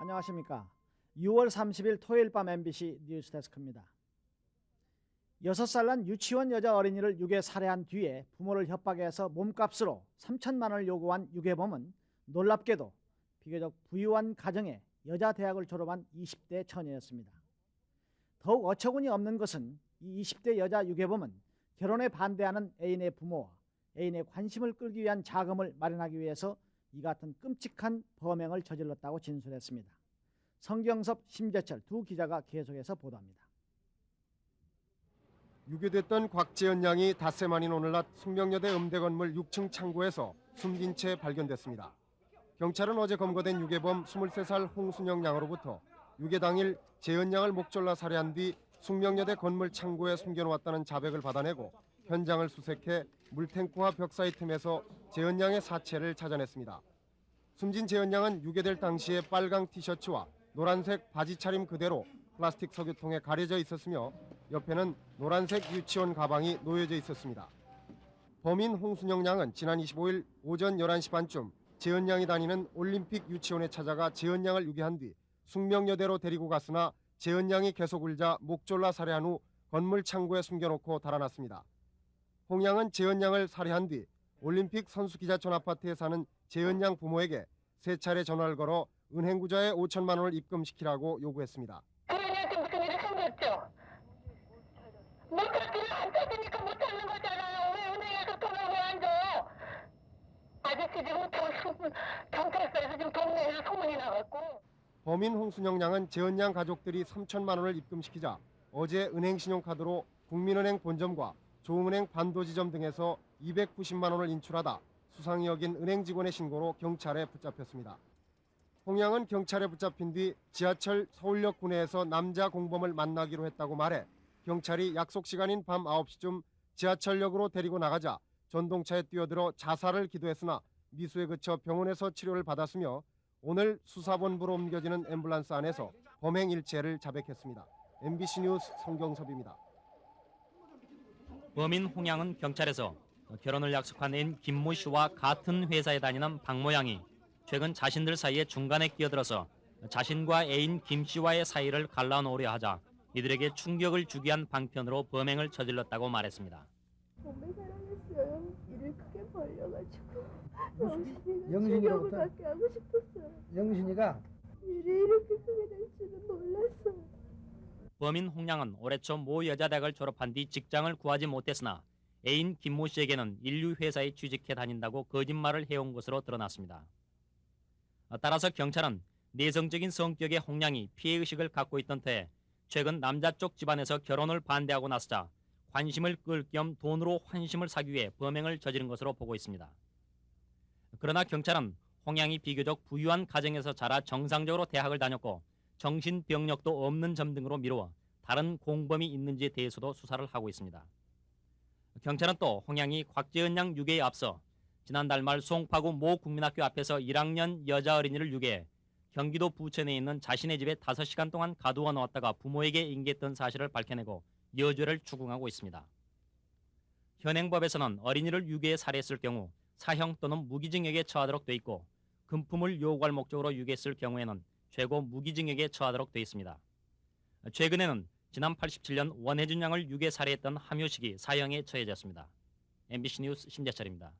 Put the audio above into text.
안녕하십니까. 6월 30일 토요일 밤 MBC 뉴스데스크입니다. 6살 난 유치원 여자 어린이를 유괴 살해한 뒤에 부모를 협박해서 몸값으로 3천만 원을 요구한 유괴범은 놀랍게도 비교적 부유한 가정의 여자 대학을 졸업한 20대 처녀였습니다. 더욱 어처구니 없는 것은 이 20대 여자 유괴범은 결혼에 반대하는 애인의 부모와 애인의 관심을 끌기 위한 자금을 마련하기 위해서 이 같은 끔찍한 범행을 저질렀다고 진술했습니다. 성경섭, 심재철 두 기자가 계속해서 보도합니다. 유괴됐던 곽재현 양이 닷새 만인 오늘 낮 숙명여대 음대 건물 6층 창고에서 숨긴 채 발견됐습니다. 경찰은 어제 검거된 유괴범 23살 홍순영 양으로부터 유괴 당일 재현 양을 목졸라 살해한 뒤 숙명여대 건물 창고에 숨겨놓았다는 자백을 받아내고 현장을 수색해 물탱크와 벽 사이 틈에서 재현 양의 사체를 찾아냈습니다. 숨진 재현 양은 유괴될 당시에 빨강 티셔츠와 노란색 바지 차림 그대로 플라스틱 석유통에 가려져 있었으며 옆에는 노란색 유치원 가방이 놓여져 있었습니다. 범인 홍순영 양은 지난 25일 오전 11시 반쯤 재현 양이 다니는 올림픽 유치원에 찾아가 재현 양을 유괴한 뒤 숙명여대로 데리고 갔으나 재현 양이 계속 울자 목 졸라 살해한 후 건물 창고에 숨겨놓고 달아났습니다. 홍 양은 재현 양을 살해한 뒤 올림픽 선수기자촌 아파트에 사는 재현 양 부모에게 세 차례 전화를 걸어 은행 구좌에 5천만 원을 입금시키라고 요구했습니다. 아저씨 지금 경, 경찰서에서 지금 동네에서 소문이 나갖고. 범인 홍순영 양은 재현 양 가족들이 3천만 원을 입금시키자 어제 은행 신용카드로 국민은행 본점과 조흥은행 반도지점 등에서 290만 원을 인출하다 수상이 여긴 은행 직원의 신고로 경찰에 붙잡혔습니다. 홍 양은 경찰에 붙잡힌 뒤 지하철 서울역 구내에서 남자 공범을 만나기로 했다고 말해 경찰이 약속 시간인 밤 9시쯤 지하철역으로 데리고 나가자 전동차에 뛰어들어 자살을 기도했으나 미수에 그쳐 병원에서 치료를 받았으며 오늘 수사본부로 옮겨지는 앰뷸런스 안에서 범행 일체를 자백했습니다. MBC 뉴스 성경섭입니다. 범인 홍양은 경찰에서 결혼을 약속한 애인 김모 씨와 같은 회사에 다니는 박 모 양이 최근 자신들 사이에 중간에 끼어들어서 자신과 애인 김 씨와의 사이를 갈라놓으려 하자 이들에게 충격을 주기 위한 방편으로 범행을 저질렀다고 말했습니다. 정말 사랑했어요. 일을 크게 벌려가지고 영신이가 영신이로부터? 하고 싶었어요. 영신이가 일이 이렇게 크게 될 줄은 몰랐어요. 범인 홍양은 올해 초모 여자대학을 졸업한 뒤 직장을 구하지 못했으나 애인 김모 씨에게는 인류 회사에 취직해 다닌다고 거짓말을 해온 것으로 드러났습니다. 따라서 경찰은 내성적인 성격의 홍양이 피해 의식을 갖고 있던 터에 최근 남자 쪽 집안에서 결혼을 반대하고 나서자 관심을 끌 겸 돈으로 환심을 사기 위해 범행을 저지른 것으로 보고 있습니다. 그러나 경찰은 홍양이 비교적 부유한 가정에서 자라 정상적으로 대학을 다녔고 정신병력도 없는 점 등으로 미루어 다른 공범이 있는지에 대해서도 수사를 하고 있습니다. 경찰은 또 홍양이 곽재은 양 유괴에 앞서 지난달 말 송파구 모 국민학교 앞에서 1학년 여자 어린이를 유괴해 경기도 부천에 있는 자신의 집에 5시간 동안 가두어 놓았다가 부모에게 인계했던 사실을 밝혀내고 여죄를 추궁하고 있습니다. 현행법에서는 어린이를 유괴해 살해했을 경우 사형 또는 무기징역에 처하도록 돼 있고 금품을 요구할 목적으로 유괴했을 경우에는 최고 무기징역에 처하도록 돼 있습니다. 최근에는 지난 87년 원혜준 양을 유괴 살해했던 함효식이 사형에 처해졌습니다. MBC 뉴스 심재철입니다.